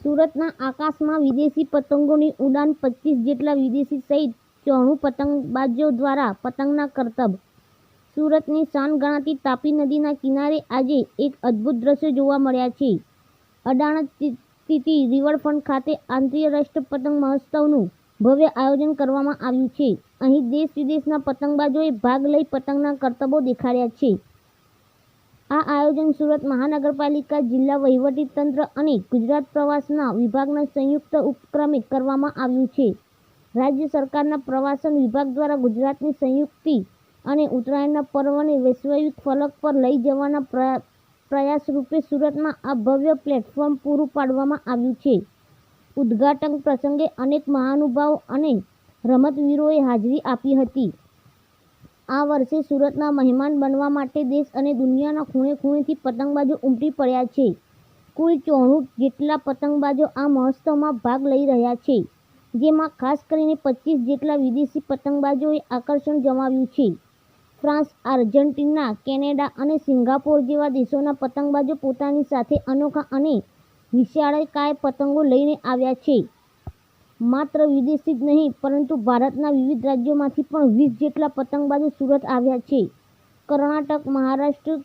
સુરતના આકાશમાં વિદેશી પતંગોની ઉડાન પચીસ જેટલા વિદેશી સહિત ચોણું પતંગબાજો દ્વારા પતંગના કરતબ. સુરતની શાન ગણાતી તાપી નદીના કિનારે આજે એક અદ્ભુત દ્રશ્યો જોવા મળ્યા છે. અડાણજ સ્થિતિ રિવરફ્રન્ટ ખાતે આંતરરાષ્ટ્રીય પતંગ મહોત્સવનું ભવ્ય આયોજન કરવામાં આવ્યું છે. અહીં દેશ વિદેશના પતંગબાજોએ ભાગ લઈ પતંગના કરતબો દેખાડ્યા છે. આ આયોજન સુરત મહાનગરપાલિકા, જિલ્લા વહીવટીતંત્ર અને ગુજરાત પ્રવાસના વિભાગના સંયુક્ત ઉપક્રમે કરવામાં આવ્યું છે. રાજ્ય સરકારના પ્રવાસન વિભાગ દ્વારા ગુજરાતની સંયુક્તિ અને ઉત્તરાયણના પર્વને વૈશ્વિક ફલક પર લઈ જવાના પ્રયા- પ્રયાસ રૂપે સુરતમાં આ ભવ્ય પ્લેટફોર્મ પૂરું પાડવામાં આવ્યું છે. ઉદ્ઘાટન પ્રસંગે અનેક મહાનુભાવો અને રમતવીરોએ હાજરી આપી હતી. આ વર્ષે સુરતના મહેમાન બનવા માટે દેશ અને દુનિયાના ખૂણે ખૂણેથી પતંગબાજો ઉમટી પડ્યા છે. કુલ ચોણું જેટલા પતંગબાજો આ મહોત્સવમાં ભાગ લઈ રહ્યા છે, જેમાં ખાસ કરીને પચીસ જેટલા વિદેશી પતંગબાજોએ આકર્ષણ જમાવ્યું છે. ફ્રાન્સ, આર્જેન્ટિના, કેનેડા અને સિંગાપોર જેવા દેશોના પતંગબાજો પોતાની સાથે અનોખા અને વિશાળકાય પતંગો લઈને આવ્યા છે. માત્ર વિદેશી જ નહીં, પરંતુ ભારતના વિવિધ રાજ્યોમાંથી પણ વીસ જેટલા પતંગબાજો સુરત આવ્યા છે. કર્ણાટક, મહારાષ્ટ્ર,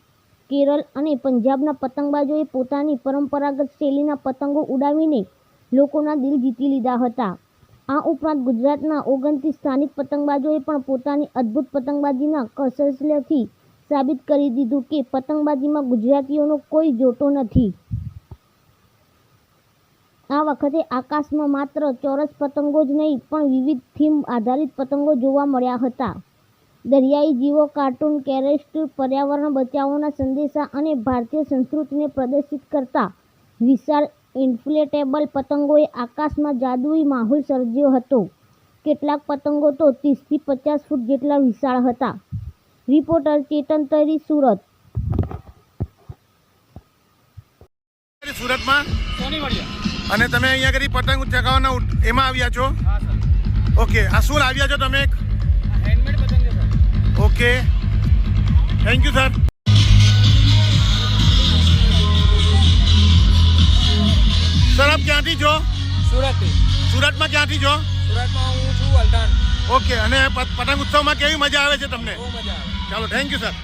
કેરળ અને પંજાબના પતંગબાજોએ પોતાની પરંપરાગત શૈલીના પતંગો ઉડાવીને લોકોના દિલ જીતી લીધા હતા. આ ઉપરાંત ગુજરાતના ઓગણત્રીસ સ્થાનિક પતંગબાજોએ પણ પોતાની અદ્ભુત પતંગબાજીના કૌશલ્યથી સાબિત કરી દીધું કે પતંગબાજીમાં ગુજરાતીઓનો કોઈ જોટો નથી. આ વખતે આકાશમાં માત્ર ચોરસ પતંગો જ નહીં, પણ વિવિધ થીમ આધારિત પતંગો જોવા મળ્યા હતા. દરિયાઈ જીવો, કાર્ટૂન, કેરેસ્ટ, પર્યાવરણ બચાવોના સંદેશા અને ભારતીય સંસ્કૃતિને પ્રદર્શિત કરતા વિશાળ ઇન્ફ્લેટેબલ પતંગોએ આકાશમાં જાદુઈ માહોલ સર્જ્યો હતો. કેટલાક પતંગો તો ત્રીસથી પચાસ ફૂટ જેટલા વિશાળ હતા. રિપોર્ટર ચેતન તરી, સુરત. સુરતમાં અને તમે અહીંયા કરી પતંગ ચગાવવાના એમાં આવ્યા છો? ઓકે આ શું લાવ્યા છો તમે okay. Thank you sir sir આપ ક્યાંથી છો? સુરતથી. સુરતમાં ક્યાંથી છો? સુરતમાં હું છું અલટાણ ઓકે અને પતંગ ઉત્સવમાં કેવી મજા આવે છે તમને? બહુ મજા આવે. ચાલો થેન્ક યુ સર